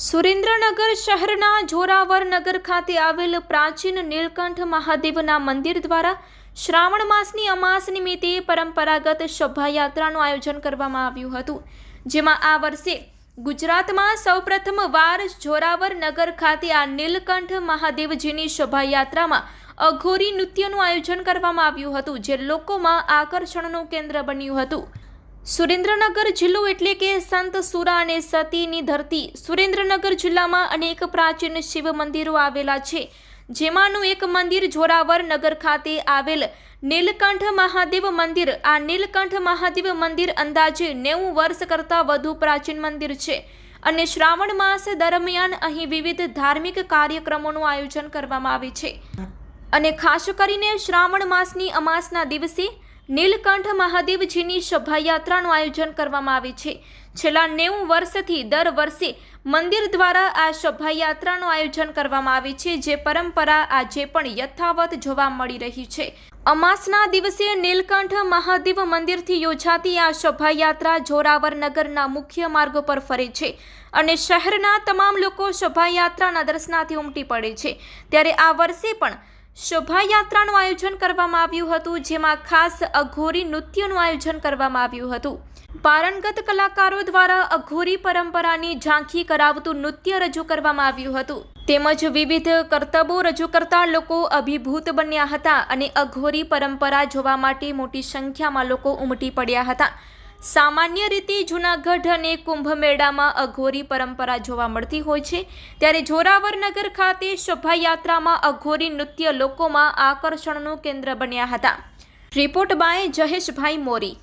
સુરેન્દ્રનગર શહેરના જોરાવર નગર ખાતે આવેલ પ્રાચીન નીલકંઠ મહાદેવના મંદિર દ્વારા શ્રાવણ માસની અમાસ નિમિત્તે પરંપરાગત શોભાયાત્રાનું આયોજન કરવામાં આવ્યું હતું. જેમાં આ વર્ષે ગુજરાતમાં સૌપ્રથમ વાર જોરાવર નગર ખાતે આ નીલકંઠ મહાદેવજીની શોભાયાત્રામાં અઘોરી નૃત્યનું આયોજન કરવામાં આવ્યું હતું, જે લોકોમાં આકર્ષણનું કેન્દ્ર બન્યું હતું. સુરેન્દ્રનગર જિલ્લો એટલે કે સંત સુરા અને સતીની ધરતી. સુરેન્દ્રનગર જિલ્લામાં અનેક પ્રાચીન શિવ મંદિરો આવેલા છે, જેમાંનું એક મંદિર જોરાવર નગર ખાતે આવેલ નીલકંઠ મહાદેવ મંદિર. આ નીલકંઠ મહાદેવ મંદિર અંદાજે નેવું વર્ષ કરતાં વધુ પ્રાચીન મંદિર છે અને શ્રાવણ માસ દરમિયાન અહીં વિવિધ ધાર્મિક કાર્યક્રમોનું આયોજન કરવામાં આવે છે. અને ખાસ કરીને શ્રાવણ માસની અમાસના દિવસે નીલકંઠ મહાદેવજીની શોભાયાત્રાનું આયોજન કરવામાં આવે છે. છેલ્લા નેવું વર્ષથી દર વર્ષે મંદિર દ્વારા આ શોભાયાત્રાનું આયોજન કરવામાં આવે છે, જે પરંપરા આજે પણ યથાવત જોવા મળી રહી છે. અમાસના દિવસે નીલકંઠ મહાદેવ મંદિરથી યોજાતી આ શોભાયાત્રા જોરાવર નગરના મુખ્ય માર્ગો પર ફરે છે અને શહેરના તમામ લોકો શોભાયાત્રાના દર્શનાથી ઉમટી પડે છે. ત્યારે આ વર્ષે પણ શોભાયાત્રાનું આયોજન કરવામાં આવ્યું હતું, જેમાં ખાસ અઘોરી નૃત્યનું આયોજન કરવામાં આવ્યું હતું. પારંગત કલાકારો દ્વારા અઘોરી પરંપરાની ઝાંખી કરાવતું નૃત્ય રજૂ કરવામાં આવ્યું હતું. તેમજ વિવિધ કરતબો રજૂ કરતા લોકો અભિભૂત બન્યા હતા અને અઘોરી પરંપરા જોવા માટે મોટી સંખ્યામાં લોકો ઉમટી પડ્યા હતા. સામાન્ય રીતે જૂનાગઢ અને કુંભ મેળામાં અઘોરી પરંપરા જોવા મળતી હોય છે. ત્યારે જોરાવર નગર ખાતે શોભાયાત્રામાં અઘોરી નૃત્ય લોકોમાં આકર્ષણનું કેન્દ્ર બન્યા હતા. Report by Jaheshbhai Mori.